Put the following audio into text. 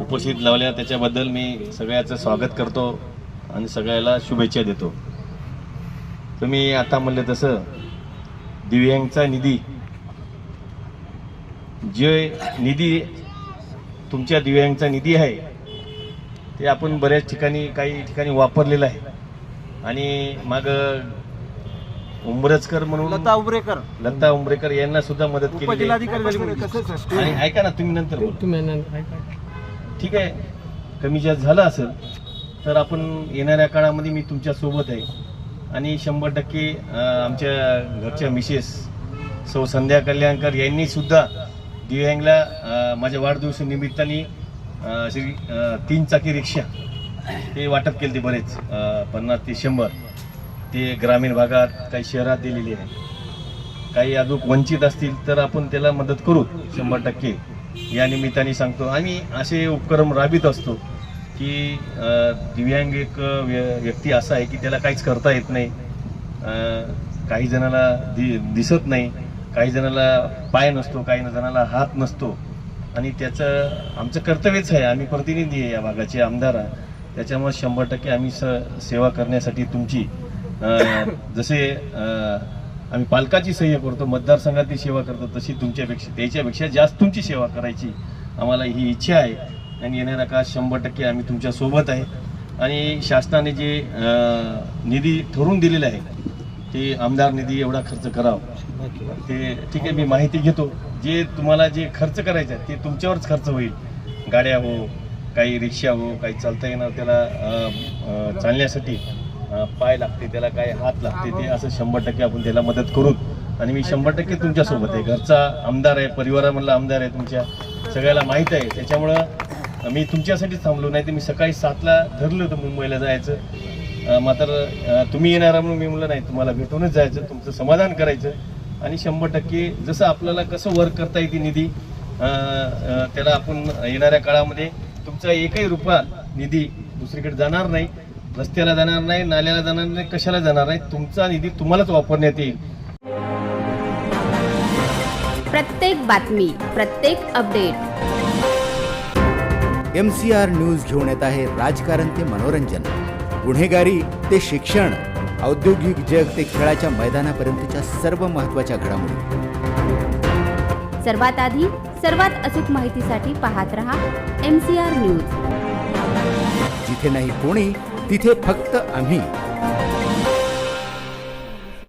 उपस्थित लावल्या. त्याच्याबद्दल मी सगळ्याचं स्वागत करतो आणि सगळ्याला शुभेच्छा देतो. तुम्ही आता म्हणलं तसं दिव्यांगचा निधी. जे निधी तुमच्या दिव्यांगचा निधी आहे ते आपण बऱ्याच ठिकाणी काही ठिकाणी वापरलेलं आहे. आणि मग उंबरजकर म्हणून लता उबरेकर लता उंबरेकर यांना सुद्धा मदत केली. आणि ऐका ना तुम्ही नंतर बोला. ठीक आहे कमी जास्त झालं असेल तर आपण येणाऱ्या काळामध्ये मी तुमच्यासोबत आहे. आणि शंभर टक्के आमच्या घरच्या मिसेस सौ संध्या कल्याणकर यांनीसुद्धा दिव्यांगला माझ्या वाढदिवसानिमित्ताने निमित्ताने अशी तीन चाकी रिक्षा ते वाटप केले ते बरेच पन्नास ते शंभर. ते ग्रामीण भागात काही शहरात दिलेली आहे. काही अजून वंचित असतील तर आपण त्याला मदत करू शंभर टक्के. या निमित्ताने सांगतो. आम्ही असे उपक्रम राबित असतो की दिव्यांग एक व्य- व्यक्ती असा आहे की त्याला काहीच करता येत नाही. काही जणाला दि दिसत नाही. काही जणाला पाय नसतो काही जणाला हात नसतो. आणि त्याचं आमचं कर्तव्यच आहे. आम्ही प्रतिनिधी आहे या भागाचे आमदार आहे त्याच्यामुळे शंभर टक्के आम्ही स सेवा करण्यासाठी तुमची जसे आम्ही पालकाची सह्य करतो मतदारसंघातली सेवा करतो तशी तुमच्यापेक्षा त्याच्यापेक्षा जास्त तुमची सेवा करायची आम्हाला ही इच्छा आहे. आणि येणाऱ्या काळ शंभर टक्के आम्ही तुमच्यासोबत आहे. आणि शासनाने जे निधी ठरवून दिलेला आहे ते आमदार निधी एवढा खर्च करावा. ते ठीक आहे मी माहिती घेतो. जे तुम्हाला जे खर्च करायचं आहे ते तुमच्यावरच खर्च होईल. गाड्या हो काही रिक्षा हो काही चालता येणार त्याला चालण्यासाठी. पाय लागते त्याला काय हात लागते ते असं शंभर टक्के आपण त्याला मदत करू आणि मी शंभर टक्के तुमच्यासोबत आहे. घरचा आमदार आहे परिवारामधला आमदार आहे तुमच्या. सगळ्याला माहीत आहे. त्याच्यामुळं मी तुमच्यासाठीच थांबलो नाही तर मी सकाळी सातला ठरलं होतं मुंबईला जायचं. मात्र तुम्ही येणार म्हणून मी म्हणलं नाही तुम्हाला भेटूनच जायचं तुमचं समाधान करायचं. आणि शंभर टक्के जसं आपल्याला कसं वर्क करता येते निधी त्याला आपण येणाऱ्या काळामध्ये तुमचा एकही रुपया निधी दुसरीकडे जाणार नाही. रस्त्याला जाणार नाही नाल्याला जाणार नाही कशाला जाणार नाही? तुमचा निधी तुम्हालाच वापरण्यात येईल. प्रत्येक बातमी प्रत्येक update. M C R news घेऊन येत आहे राजकारण ते मनोरंजन. गुन्हेगारी ते शिक्षण. औद्योगिक जग ते खेळाच्या मैदानापर्यंतच्या सर्व महत्त्वाच्या घडामोडी. सर्वात आधी सर्वात अचूक माहितीसाठी पाहत रहा एम सी आर न्यूज जिथे नाही कोणी तिथे फक्त आम्ही